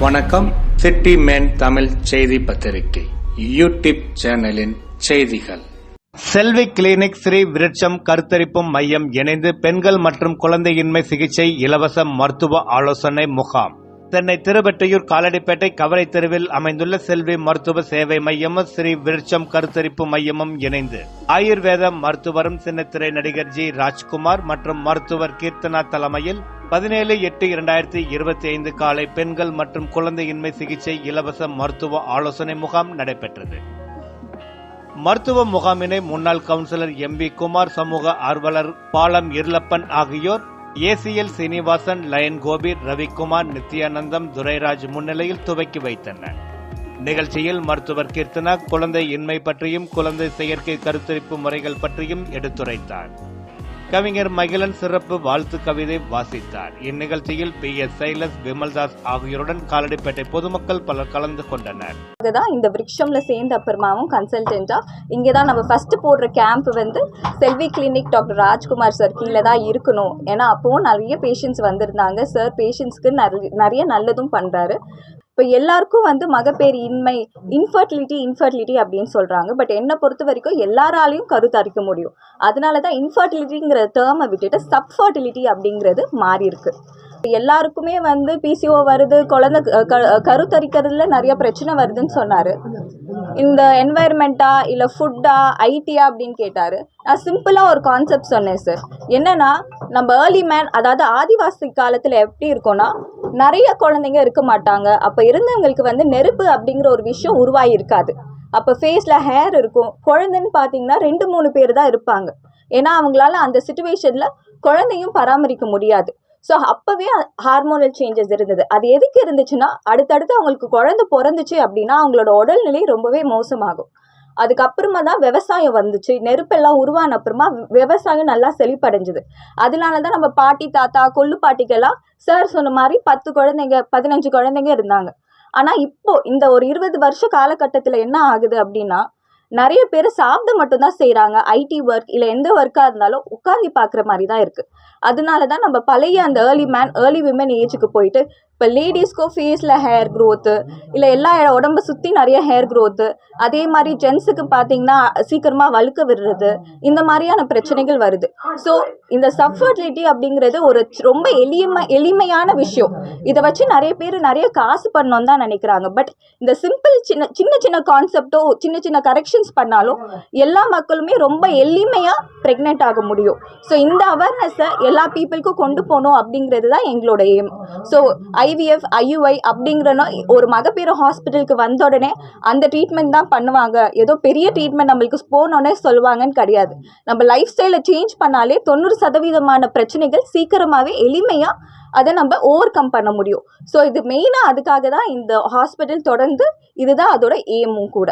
வணக்கம். City man Tamil செய்தி பத்திரிகை. யூடியூப் சேனலின் செய்திகள். செல்வி கிளினிக் ஸ்ரீ விருட்சம் கருத்தரிப்பு மையம் இணைந்து பெண்கள் மற்றும் குழந்தையின்மை சிகிச்சை இலவச மருத்துவ ஆலோசனை முகாம். சென்னை திருவெட்டையூர் காலடிப்பேட்டை கவலை தெருவில் அமைந்துள்ள செல்வி மருத்துவ சேவை மையமும் ஸ்ரீ விருட்சம் கருத்தரிப்பு மையமும் இணைந்து. ஆயுர்வேத மருத்துவரும் சின்னத்திரை நடிகர் ஜி. ராஜ்குமார் மற்றும் மருத்துவர் கீர்த்தனா தலைமையில் பதினேழு எட்டு இரண்டாயிரத்தி இருபத்தி ஐந்து காலை பெண்கள் மற்றும் குழந்தையின்மை சிகிச்சை இலவச மருத்துவ ஆலோசனை முகாம் நடைபெற்றது. மருத்துவ முகாமினை முன்னாள் கவுன்சிலர் எம் வி குமார் சமூக ஆர்வலர் பாலம் இருளப்பன் ஆகியோர் ஏசிஎல் சீனிவாசன் லயன் கோபி ரவிக்குமார் நித்யானந்தம் துரைராஜ் முன்னிலையில் துவக்கி வைத்தனர். நிகழ்ச்சியில் மருத்துவர் கீர்த்தனா குழந்தை இன்மை பற்றியும் குழந்தை செயற்கை கருத்தரிப்பு முறைகள் பற்றியும் எடுத்துரைத்தார். கவிஞர் மகிழன் சிறப்பு வாழ்த்து கவிதை வாசித்தார். இந்நிகழ்ச்சியில் பி எஸ் சைலஸ் விமல்தாஸ் ஆகியோருடன் காலடிப்பேட்டை பொதுமக்கள் பலர் கலந்து கொண்டனர். தான் இந்த விருட்சம்ல சேர்ந்த அப்புறமாவும் கன்சல்டென்ட்டா இங்கே தான் நம்ம ஃபர்ஸ்ட் போடுற கேம்ப் வந்து Selvi clinic doctor Rajkumar sir கீழே தான் இருக்கணும். ஏன்னா அப்போவும் நிறைய பேஷண்ட்ஸ் வந்திருந்தாங்க. சார் பேஷண்ட்ஸ்க்கு நிறைய நிறைய நல்லதும் பண்ணுறாரு இப்போ எல்லாருக்கும் வந்து மகப்பேறு இன்மை இன்ஃபர்டிலிட்டி இன்ஃபர்டிலிட்டி அப்படின்னு சொல்கிறாங்க பட் என்னை பொறுத்த வரைக்கும் எல்லாராலையும் கருத்தரிக்க முடியும். அதனால தான் இன்ஃபர்டிலிட்டிங்கிற டேர்மை விட்டுட்டு சப்ஃபர்டிலிட்டி அப்படிங்கிறது மாறி இருக்கு. எல்லாருக்குமே வந்து பிசிஓ வருது குழந்தை க- கருத்தரிக்கிறதுல நிறைய பிரச்சனை வருதுன்னு சொன்னார். இந்த என்வாயர்மெண்ட்டா இல்லை ஃபுட்டா ஐடியா அப்படின்னு கேட்டார். நான் சிம்பிளாக ஒரு கான்செப்ட் சொன்னேன் சார் என்னென்னா நம்ம ஏர்லி மேன் அதாவது ஆதிவாசி காலத்தில் எப்படி இருக்கோன்னா நிறைய குழந்தைங்க இருக்க மாட்டாங்க. அப்போ இருந்தவங்களுக்கு வந்து நெருப்பு அப்படிங்கிற ஒரு விஷயம் உருவாகியிருக்காது அப்போ ஃபேஸில் ஹேர் இருக்கும். குழந்தைன்னு பார்த்தீங்கன்னா ரெண்டு மூணு பேர் தான் இருப்பாங்க. ஏன்னா அவங்களால அந்த சுச்சுவேஷனில் குழந்தையும் பராமரிக்க முடியாது. ஸோ அப்போவே ஹார்மோனல் சேஞ்சஸ் இருந்தது. அது எதுக்கு இருந்துச்சுன்னா அடுத்தடுத்து அவங்களுக்கு குழந்தை பிறந்துச்சு அப்படின்னா அவங்களோட உடல்நிலை ரொம்பவே மோசமாகும். அதுக்கப்புறமா தான் விவசாயம் வந்துச்சு. நெருப்பெல்லாம் உருவான அப்புறமா விவசாயம் நல்லா செழிப்படைஞ்சுது. அதனால தான் நம்ம பாட்டி தாத்தா கொள்ளு பாட்டிக்கெல்லாம் சார் சொன்ன மாதிரி பத்து குழந்தைங்க பதினஞ்சு குழந்தைங்க இருந்தாங்க. ஆனால் இப்போ இந்த ஒரு இருபது வருஷ காலகட்டத்தில் என்ன ஆகுது அப்படின்னா நிறைய பேர் சாப்பிட மட்டும்தான் செய்கிறாங்க ஐடி ஒர்க் இல்லை எந்த ஒர்க்காக இருந்தாலும் உட்காந்து பார்க்குற மாதிரி தான் இருக்குது அதனால தான் நம்ம பழைய அந்த ஏர்லி மேன் ஏர்லி விமன் ஏஜுக்கு போயிட்டு இப்போ லேடிஸ்க்கும் ஃபேஸில் ஹேர் க்ரோத்து இல்லை எல்லா இட- உடம்ப சுற்றி நிறைய ஹேர் க்ரோத்து அதே மாதிரி ஜென்ஸுக்கு பார்த்தீங்கன்னா சீக்கிரமாக வழுக்க விடுறது இந்த மாதிரியான பிரச்சனைகள் வருது. ஸோ இந்த சஃபர்டிலிட்டி அப்படிங்கிறது ஒரு ரொம்ப எளிமை எளிமையான விஷயம். இதை வச்சு நிறைய பேர் நிறைய காசு பண்ணோம் தான் நினைக்கிறாங்க. பட் இந்த சிம்பிள் சின்ன சின்ன சின்ன கான்செப்டோ சின்ன சின்ன கரெக்ஷன்ஸ் பண்ணாலும் எல்லா மக்களுமே ரொம்ப எளிமையாக ப்ரெக்னென்ட் ஆக முடியும். ஸோ இந்த அவேர்னஸை எல்லா பீப்புளுக்கும் கொண்டு போகணும் அப்படிங்கிறது தான் எங்களோட aim so I IVF IUI அப்படிங்கிறனோ ஒரு மகப்பேறு ஹாஸ்பிட்டலுக்கு வந்த உடனே அந்த ட்ரீட்மெண்ட் தான் பண்ணுவாங்க. ஏதோ பெரிய ட்ரீட்மெண்ட் நம்மளுக்கு போனோடனே சொல்லுவாங்கன்னு கிடையாது. நம்ம லைஃப் ஸ்டைலை சேஞ்ச் பண்ணாலே தொண்ணூறு சதவீதமான பிரச்சனைகள் சீக்கிரமாகவே எளிமையாக அதை நம்ம ஓவர் கம் பண்ண முடியும். ஸோ இது மெயினாக அதுக்காக தான் இந்த ஹாஸ்பிட்டல் தொடர்ந்து இதுதான் அதோட எய்மும் கூட.